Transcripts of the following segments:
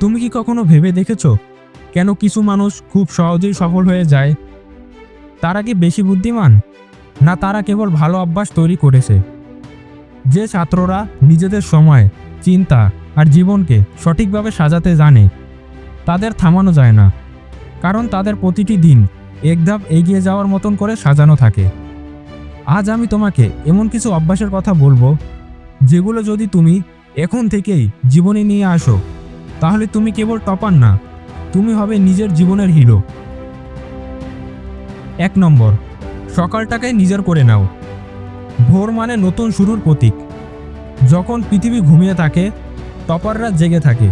তুমি কি কখনো ভেবে দেখেছ কেন কিছু মানুষ খুব সহজেই সফল হয়ে যায়? তারা কি বেশি বুদ্ধিমান? না তারা কেবল ভালো অভ্যাস তৈরি করেছে? যে ছাত্ররা নিজেদের সময়, চিন্তা আর জীবনকে সঠিকভাবে সাজাতে জানে, তাদের থামানো যায় না। কারণ তাদের প্রতিটি দিন এক ধাপ এগিয়ে যাওয়ার মতন করে সাজানো থাকে। আজ আমি তোমাকে এমন কিছু অভ্যাসের কথা বলব, যেগুলো যদি তুমি এখন থেকেই জীবনে নিয়ে আসো তাহলে তুমি কেবল টপার না, তুমি হবে নিজের জীবনের হিরো। এক নম্বর, সকালটাকে নিজের করে নাও। ভোর মানে নতুন শুরুর প্রতীক। যখন পৃথিবী ঘুমিয়ে থাকে টপাররা জেগে থাকে,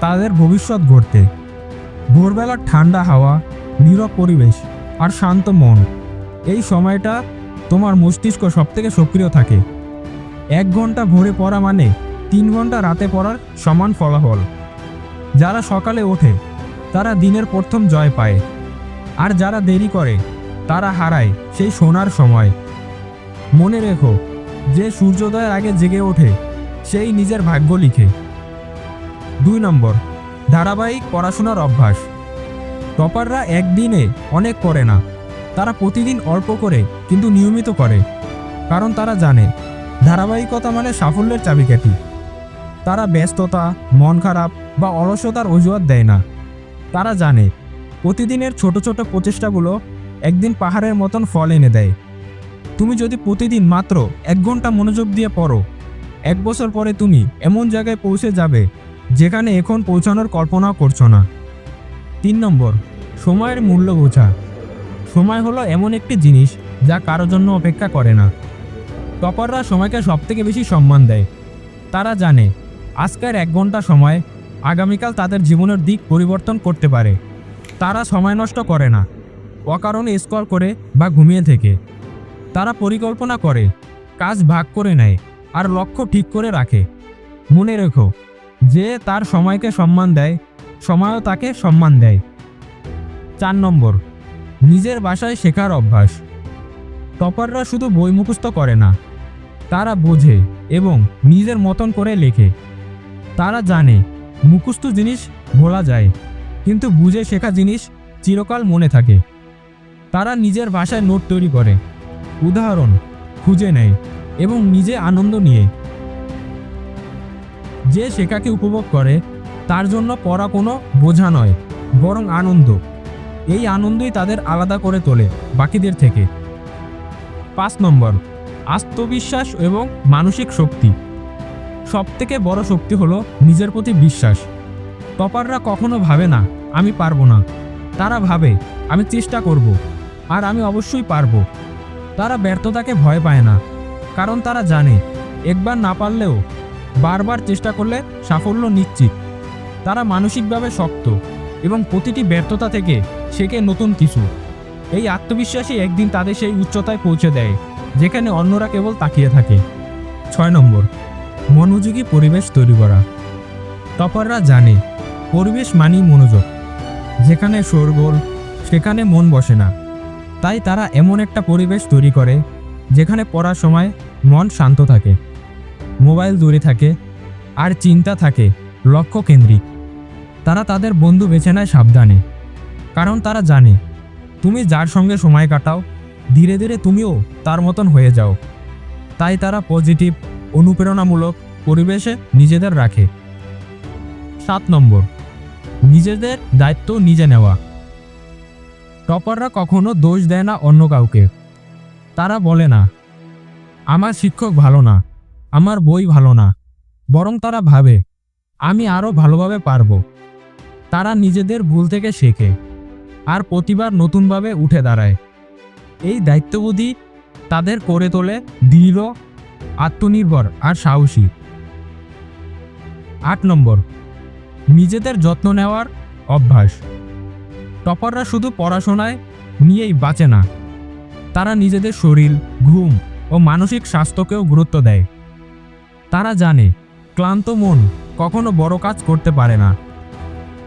তাদের ভবিষ্যৎ গড়তে। ভোরবেলার ঠান্ডা হাওয়া, নীরব পরিবেশ আর শান্ত মন, এই সময়টা তোমার মস্তিষ্ক সবথেকে সক্রিয় থাকে। এক ঘণ্টা ভোরে পড়া মানে তিন ঘণ্টা রাতে পড়ার সমান ফলাফল। যারা সকালে ওঠে, তারা দিনের প্রথম জয় পায়। আর যারা দেরি করে, তারা হারায় সেই সোনার সময়। মনে রেখো, যে সূর্যোদয়ের আগে জেগে ওঠে, সেই নিজের ভাগ্য লিখে। দুই নম্বর, ধারাবাহিক পড়াশোনার অভ্যাস। টপাররা একদিনে অনেক করে না, তারা প্রতিদিন অল্প করে, কিন্তু নিয়মিত করে। কারণ তারা জানে, ধারাবাহিকতা মানে সাফল্যের চাবিকাঠি। তারা ব্যস্ততা, মন খারাপ বা অলসতার অজুহাত দেয় না। তারা জানে, প্রতিদিনের ছোট ছোট প্রচেষ্টাগুলো একদিন পাহাড়ের মতন ফল এনে দেয়। তুমি যদি প্রতিদিন মাত্র এক ঘণ্টা মনোযোগ দিয়ে পড়ো, এক বছর পরে তুমি এমন জায়গায় পৌঁছে যাবে যেখানে এখন পৌঁছানোর কল্পনাও করছ না। তিন নম্বর, সময়ের মূল্য বোঝা। সময় হলো এমন একটি জিনিস যা কারোর জন্য অপেক্ষা করে না। টপাররা সময়কে সবথেকে বেশি সম্মান দেয়। তারা জানে আজকের এক ঘণ্টা সময় আগামীকাল তাদের জীবনের দিক পরিবর্তন করতে পারে। তারা সময় নষ্ট করে না, অকারণে স্কল করে বা ঘুমিয়ে থেকে। তারা পরিকল্পনা করে, কাজ ভাগ করে নেয় আর লক্ষ্য ঠিক করে রাখে। মনে রেখো, যে তার সময়কে সম্মান দেয়, সময়ও তাকে সম্মান দেয়। চার নম্বর, নিজের ভাষায় শেখার অভ্যাস। টপাররা শুধু বই মুখস্থ করে না, তারা বোঝে এবং নিজের মতন করে লেখে। তারা জানে, মুখস্থ জিনিস ভোলা যায়, কিন্তু বুঝে শেখা জিনিস চিরকাল মনে থাকে। তারা নিজের ভাষায় নোট তৈরি করে, উদাহরণ খুঁজে নেয় এবং নিজে আনন্দ নিয়ে। যে শেখাকে উপভোগ করে, তার জন্য পড়া কোনো বোঝা নয়, বরং আনন্দ। এই আনন্দই তাদের আলাদা করে তোলে বাকিদের থেকে। পাঁচ নম্বর, আত্মবিশ্বাস এবং মানসিক শক্তি। সবথেকে বড় শক্তি হলো নিজের প্রতি বিশ্বাস। টপাররা কখনো ভাবে না, আমি পারব না। তারা ভাবে, আমি চেষ্টা করব, আর আমি অবশ্যই পারব। তারা ব্যর্থতাকে ভয় পায় না, কারণ তারা জানে, একবার না পারলেও বারবার চেষ্টা করলে সাফল্য নিশ্চিত। তারা মানসিকভাবে শক্ত এবং প্রতিটি ব্যর্থতা থেকে শেখে নতুন কিছু। এই আত্মবিশ্বাসই একদিন তাদের সেই উচ্চতায় পৌঁছে দেয়, যেখানে অন্যরা কেবল তাকিয়ে থাকে। ছয় নম্বর মনোযোগী পরিবেশ তৈরি করা। টপাররা জানে, পরিবেশ মানেই মনোযোগ। যেখানে শোরগোল সেখানে মন বসে না। তাই তারা এমন একটা পরিবেশ তৈরি করে, যেখানে পড়ার সময় মন শান্ত থাকে, মোবাইল দূরে থাকে, আর চিন্তা থাকে, লক্ষ্য কেন্দ্রিক। তারা তাদের বন্ধু বেছে নেয় সাবধানে, কারণ তারা জানে, তুমি যার সঙ্গে সময় কাটাও, ধীরে ধীরে তুমিও তার মতন হয়ে যাও। তাই তারা পজিটিভ অনুপ্রেরণামূলক পরিবেশে নিজেদের রাখে। সাত নম্বর, নিজেদের দায়িত্ব নিজে নেওয়া। টপাররা কখনো দোষ দেয় না অন্য কাউকে। তারা বলে না, আমার শিক্ষক ভালো না, আমার বই ভালো না। বরং তারা ভাবে, আমি আরও ভালোভাবে পারব। তারা নিজেদের ভুল থেকে শেখে আর প্রতিবার নতুনভাবে উঠে দাঁড়ায়। এই দায়িত্ববোধই তাদের করে তোলে দৃঢ় আত্মনির্ভর আর সাহসী। আট নম্বর, নিজেদের যত্ন নেওয়ার অভ্যাস। টপাররা শুধু পড়াশোনায় নিয়েই বাঁচে না। তারা নিজেদের শরীর, ঘুম ও মানসিক স্বাস্থ্যকেও গুরুত্ব দেয়। তারা জানে ক্লান্ত মন কখনো বড় কাজ করতে পারে না।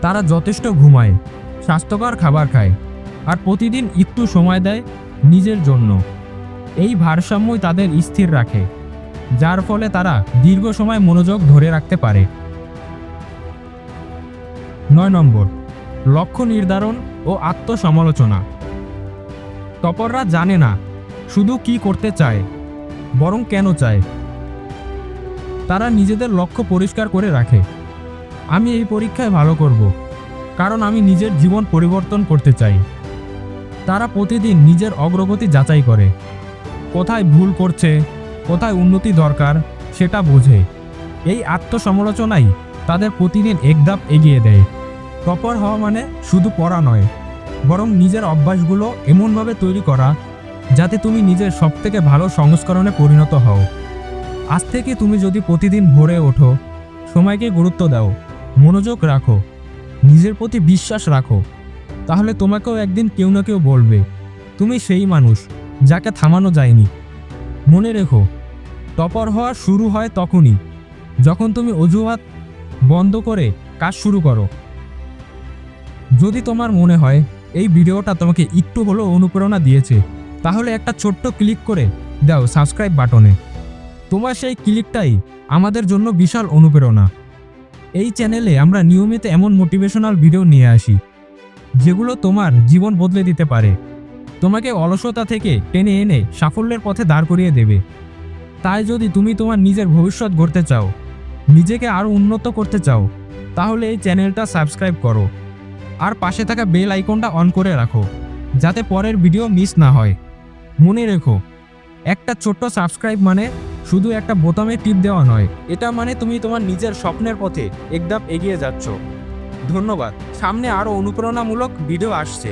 তারা যথেষ্ট ঘুমায়, স্বাস্থ্যকর খাবার খায় আর প্রতিদিন একটু সময় দেয় নিজের জন্য। এই ভারসাম্যই তাদের স্থির রাখে। যার ফলে তারা দীর্ঘ সময় মনোযোগ ধরে রাখতে পারে। নয় নম্বর, লক্ষ্য নির্ধারণ ও আত্মসমালোচনা। তপররা জানে না শুধু কি করতে চায়, বরং কেন চায়। তারা নিজেদের লক্ষ্য পরিষ্কার করে রাখে। আমি এই পরীক্ষায় ভালো করব, কারণ আমি নিজের জীবন পরিবর্তন করতে চাই। তারা প্রতিদিন নিজের অগ্রগতি যাচাই করে। কোথায় ভুল করছে কোথায় উন্নতি দরকার সেটা বোঝে। এই আত্মসমালোচনাই তাদের প্রতিদিন এক ধাপ এগিয়ে দেয়। টপার হওয়া মানে শুধু পড়া নয়, বরং নিজের অভ্যাসগুলো এমনভাবে তৈরি করা যাতে তুমি নিজের সবথেকে ভালো সংস্করণে পরিণত হও। আজ থেকে তুমি যদি প্রতিদিন ভোরে ওঠো, সময়কে গুরুত্ব দাও, মনোযোগ রাখো, নিজের প্রতি বিশ্বাস রাখো, তাহলে তোমাকেও একদিন কেউ না কেউ বলবে, তুমি সেই মানুষ যাকে থামানো যায়নি। মনে রেখো, টপার হওয়া শুরু হয় তখনই, যখন তুমি অজুহাত বন্ধ করে কাজ শুরু করো। যদি তোমার মনে হয় এই ভিডিওটা তোমাকে একটু হলেও অনুপ্রেরণা দিয়েছে, তাহলে একটা ছোট্ট ক্লিক করে দাও সাবস্ক্রাইব বাটনে। তোমার সেই ক্লিকটাই আমাদের জন্য বিশাল অনুপ্রেরণা। এই চ্যানেলে আমরা নিয়মিত এমন মোটিভেশনাল ভিডিও নিয়ে আসি, যেগুলো তোমার জীবন বদলে দিতে পারে। তোমাকে অলসতা থেকে টেনে এনে সাফল্যের পথে দাঁড় করিয়ে দেবে। তাই যদি তুমি তোমার নিজের ভবিষ্যৎ গড়তে চাও, নিজেকে আরও উন্নত করতে চাও, তাহলে এই চ্যানেলটা সাবস্ক্রাইব করো আর পাশে থাকা বেল আইকনটা অন করে রাখো, যাতে পরের ভিডিও মিস না হয়। মনে রেখো, একটা ছোট্ট সাবস্ক্রাইব মানে শুধু একটা বোতামে টিপ দেওয়া নয়, এটা মানে তুমি তোমার নিজের স্বপ্নের পথে একদম এগিয়ে যাচ্ছ। ধন্যবাদ। সামনে আরও অনুপ্রেরণামূলক ভিডিও আসছে।